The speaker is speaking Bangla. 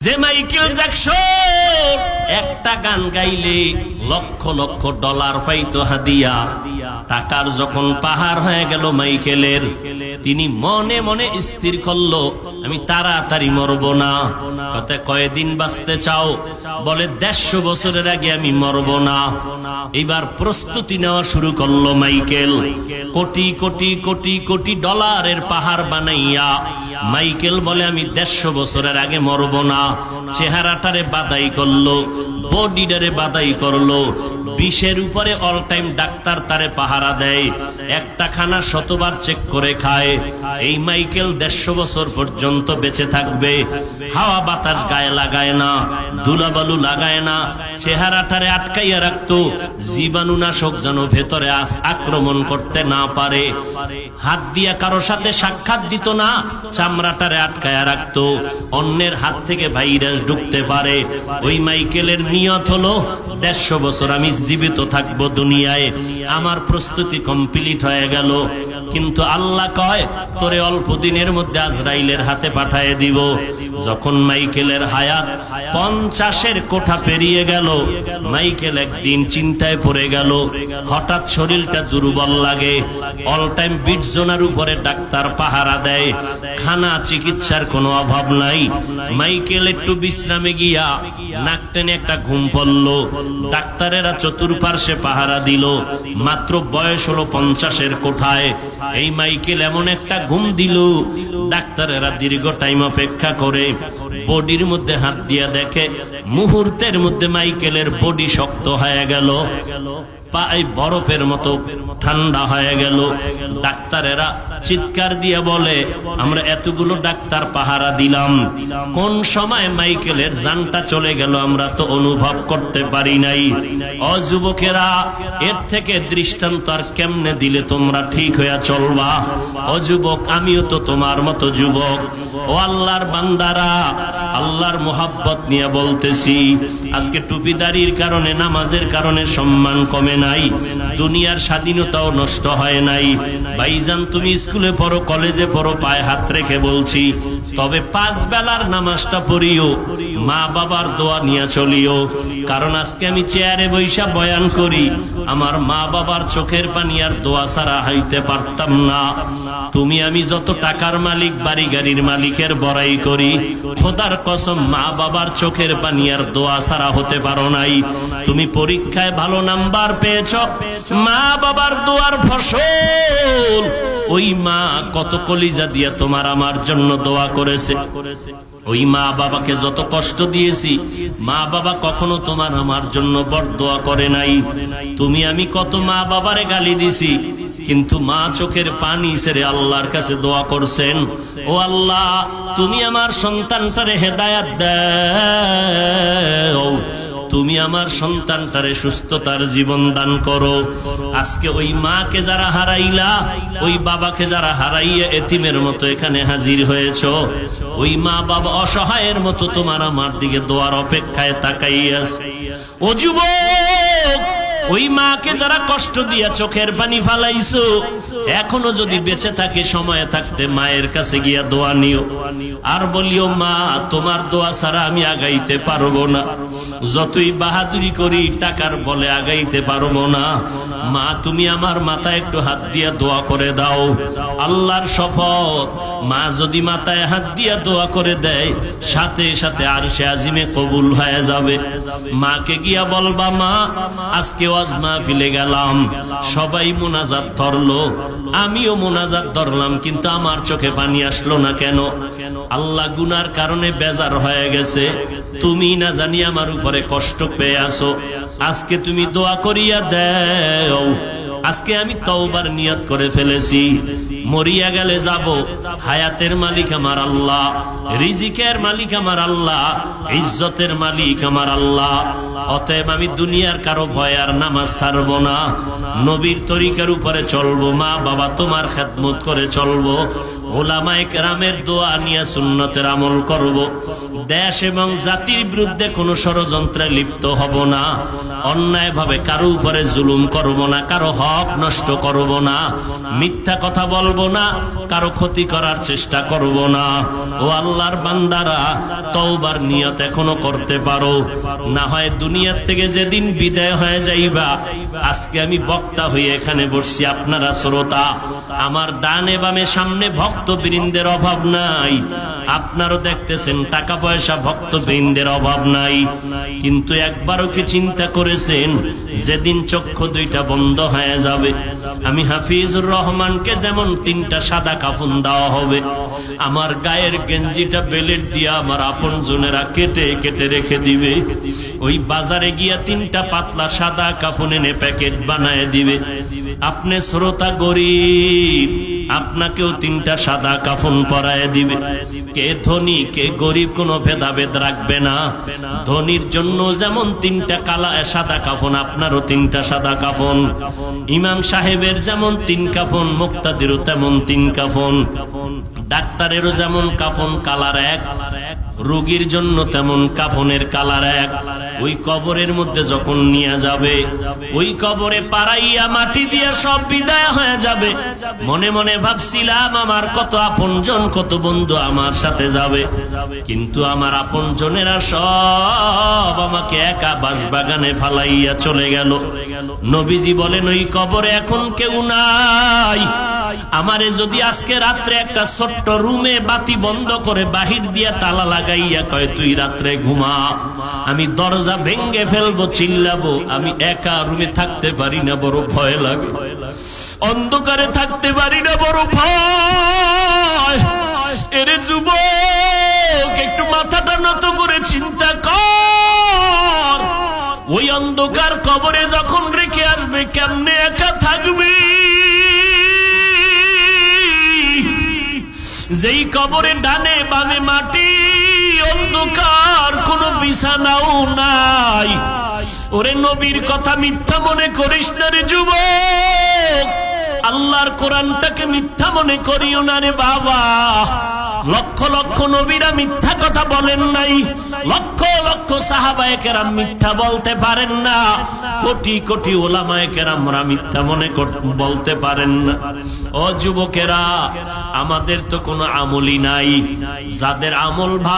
যে মাইকেল জ্যাকসন, একটা গান গাইলে লক্ষ লক্ষ ডলার পাইতো হাদিয়া। টাকার যখন পাহাড় হয়ে গেল মাইকেলের, তিনি মনে মনে স্থির করল, আমি তাড়াতাড়ি মরব না। কত কয়দিন বাঁচতে চাও? বলে, দেড়শো বছরের আগে আমি মরব না। এবার প্রস্তুতি নেওয়া শুরু করল মাইকেল। কোটি কোটি কোটি কোটি ডলারের পাহাড় বানাইয়া, মাইকেল বলে, আমি দেড়শো বছরের আগে মরব না। চেহারাটারে বাদাই করল, বডিটারে বাদাই করল। বিষের উপরে অল টাইম ডাক্তার তারে পাহারা দেয় একটা খানা শতবার চেক করে খায়। এই মাইকেল দেড়শো বছর পর্যন্ত বেঁচে থাকবে। হাওয়া বাতাস গায়ে লাগায় না, ধুলাবালু লাগায় না চেহারাটারে আটকাইয়া রাখতো, জীবাণুনাশক যেন ভেতরে আক্রমণ করতে না পারে। হাত দিয়া কারও সাথে সাক্ষাৎ দিত না চামড়াটারে আটকায়া রাখতো, অন্যের হাত থেকে ভাইরাস ঢুকতে পারে। ওই মাইকেলের নিয়ত হলো, দেড়শো বছর আমি জীবিত থাকব দুনিয়ায়। আমার প্রস্তুতি কমপ্লিট হয়ে গেল। কিন্তু আল্লাহ কয়, তোরে অল্প দিনের মধ্যে আজরাইলের হাতে পাঠায় দিব। যখন মাইকেলের হায়াত পঞ্চাশের কোঠা পেরিয়ে গেল, মাইকেল একদিন চিন্তায় পড়ে গেল, হঠাৎ শরীরটা দুর্বল লাগে। অল টাইম বিট জোনার উপরে ডাক্তার পাহারা দেয়, খানা চিকিৎসার কোনো অভাব নাই। মাইকেল একটু বিশ্রামে গিয়া নাক টেনে একটা ঘুম পড়ল। ডাক্তারেরা চতুর্পার্শ্বে পাহারা দিল, মাত্র বয়স হলো পঞ্চাশের কোঠায়। এই মাইকেল এমন একটা ঘুম দিল, ডাক্তারেরা দীর্ঘ টাইম অপেক্ষা করে। বডির মধ্যে হাত দিয়া দেখে, মুহূর্তের মধ্যে মাইকেলের বডি শক্ত হয়ে গেল। পায়ে বরফের মতো ঠান্ডা হয়ে গেল। ডাক্তারেরা চিৎকার দিয়ে বলে, আমরা এতগুলো ডাক্তার পাহারা দিলাম। কোন সময় মাইকেলের জানটা চলে গেল আমরা তো অনুভব করতে পারি নাই। অযুবকেরা এর থেকে দৃষ্টান্ত আর কেমনে দিলে তোমরা ঠিক হইয়া চলবা? অযুবক আমিও তো তোমার মতো যুবক। ও আল্লাহর বান্দারা আল্লাহর মোহাব্বত নিয়ে বলতেছি, আজকে টুপিদারির কারণে, নামাজের কারণে সম্মান কমে নাই, দুনিয়ার স্বাধীনতাও নষ্ট হয় নাই। ভাইজান, তুমি স্কুলে পড়ো, কলেজে পড়ো, পায়ে হাত রেখে বলছি তবে পাঁচ বেলার নামাজটা পড়িও, মা বাবার দোয়া নিয়ে চলিও। কারণ আজকে আমি চেয়ারে বৈশা বয়ান করি, আমার মা বাবার চোখের পানি আর দোয়া ছাড়া হইতে পারতাম না। তুমি আমি যত টাকার মালিক বাড়ি গাড়ির মালিকের বড়াই করি, খোদার কসম মা বাবার চোখের পানি আর দোয়া ছাড়া হতে পারো নাই। তুমি পরীক্ষায় ভালো নাম্বার পেয়েছ, মা বাবার দোয়ার ফসল ওই মা কত কলিজা দিয়ে তোমার আমার জন্য দোয়া করেছে। ওই মা বাবাকে যত কষ্ট দিয়েছি, মা বাবা কখনো তোমার আমার জন্য বড় দোয়া করে নাই। তুমি আমি কত মা বাবারে গালি দিছি, কিন্তু মা চোখের পানি সেরে আল্লাহর কাছে দোয়া করছেন, ও আল্লাহ, তুমি আমার সন্তানটারে হেদায়াত দাও। তুমি আমার সন্তানটারে সুস্থতার জীবন দান করো। আজকে ওই মাকে যারা হারাইলা, ওই বাবাকে যারা হারাইয়া এতিমের মতো এখানে হাজির হয়েছ, ওই মা বাবা অসহায়ের মতো তোমার আমার দিকে দোয়ার অপেক্ষায় তাকাইয়াছে। ও যুবক! ওই মাকে যারা কষ্ট দিয়া চোখের পানি ফালাইছো, এখনও যদি বেঁচে থাকে, সময় থাকতে মায়ের কাছে গিয়া দোয়া নিও। আর বলিও, মা, তোমার দোয়া ছাড়া আমি আগাইতে পারব না। যতই বাহাদুরি করি, টাকার বলে আগাইতে পারব না। মা, তুমি আমার মাথায় একটু হাত দিয়া দোয়া করে দাও। আল্লাহর শপথ মা যদি মাথায় হাত দিয়া দোয়া করে দেয়, সাথে সাথে আর সে আজিমে কবুল হয়ে যাবে। মাকে গিয়া বলবা, মা, আজকে ওয়াজ মাহফিলে গেলাম। সবাই মোনাজাত ধরলো। আমিও মোনাজাত ধরলাম, কিন্তু আমার চোখে পানি আসলো না কেন? আল্লাহ গুনার কারণে বেজার হয়ে গেছে। তুমি না জানি আমার উপরে কষ্ট পেয়ে আসো আজকে তুমি দোয়া করিয়া দেও। আজকে আমি তওবার নিয়ত করে ফেলেছি। মরিয়া গেলে যাব। হায়াতের মালিক আমার আল্লাহ, রিজিকের মালিক আমার আল্লাহ, ইজ্জতের মালিক আমার আল্লাহ। অতএব আমি দুনিয়ার কারও ভয় আর নামাজ ছাড়বো না। নবীর তরিকার উপরে চলবো, মা বাবা তোমার খেদমত করে চলবো। সুন্নতের আমল করব। দেশ এবং জাতির বিরুদ্ধে কোনো ষড়যন্ত্রে লিপ্ত হব না। অন্যায় ভাবে কারও উপরে জুলুম করব না, কারও হক নষ্ট করব না, মিথ্যা কথা বলব না, কারও ক্ষতি করার চেষ্টা করব না। ও আল্লাহর বান্দারা, তওবার নিয়ত এখনও করতে পারো। না হয় দুনিয়ার থেকে যেদিন বিদায় হয়ে যাইবা, আজকে আমি বক্তা হয়ে এখানে বসছি, আপনারা শ্রোতা, আমার ডানে বামে সামনে ভক্ত বৃন্দের অভাব নাই। আপনারও দেখতেছেন, টাকা পয়সা ভক্ত বৃন্দের অভাব নাই। কিন্তু একবারও কি চিন্তা করেছেন, যেদিন চক্ষু দুইটা বন্ধ হয়ে যাবে। আমি হাফিজুর রহমানকে যেমন তিনটা সাদা কাফন দেওয়া হবে, আমার গায়ের গেঞ্জিটা বেলেট দিয়ে আমার আপন জনেরা কেটে কেটে রেখে দিবে। ওই বাজারে গিয়া তিনটা পাতলা সাদা কাফন এনে প্যাকেট বানায় দিবে। আপনি শ্রোতা গরিব, আপনাকেও তিনটা সাদা কাফন পরায় দিবে। কে ধনী, কে গরিব, কোনো ভেদাভেদ রাখবে না। ধনীর জন্য যেমন তিনটা কালা সাদা কাফন, আপনারও তিনটা সাদা কাফন। ইমাম সাহেবের যেমন তিন কাফন, মুক্তাদিরও তেমন তিন কাফন। ডাক্তারেরও যেমন কাফন, কালার এক। রোগীর জন্য তেমন কাফনের কালার এক। ওই কবরের মধ্যে যখন নিয়ে যাবে, ওই কবরে পাড়াইয়া মাটি দিয়ে সব বিদায় হয়ে যাবে। মনে মনে ভাবছিলাম, আমার কত আপনজন, কত বন্ধু আমার সাথে যাবে। কিন্তু আমার আপনজনেরা সব আমাকে একা বাসবাগানে ফালাইয়া চলে গেল। নবীজি বলেন, ওই কবরে এখন কেউ নাই। আমারে যদি আজকে রাত্রে একটা ছোট্ট রুমে বাতি বন্ধ করে বাহির দিয়া তালা লাগাইয়া কয়, তুই রাত্রে ঘুমা। আমি দরজা ভেঙ্গে ফেলব, চিল্লাবো। আমি একা রুমে থাকতে পারি না, বড় ভয় লাগে। অন্ধকারে থাকতে পারি না, বড় ভয়। এরে যুবক, একটু মাথাটা নত করে চিন্তা কর। ওই অন্ধকার কবরে যখন রেখে আসবে, কেমনে একা থাকবি? যেই কবরে ডানে বামে মাটি, অন্ধকার কোনো বিছানাও নাই। ওরে নবীর কথা মিথ্যা মনে করিস না রে যুবক। আল্লাহর কোরআনটাকে মিথ্যা মনে করিও না রে বাবা। লক্ষ লক্ষ নবীরা মিথ্যা কথা বলেন নাই। লক্ষ লক্ষ সাহাবায়ে কেরাম মিথ্যা বলতে পারেন না। কোটি কোটি ওলামায়ে কেরামরা মিথ্যা মনে বলতে পারেন না। ও যুবকেরা আমাদের তো কোনো আমলই নাই। যাদের আমল ভালো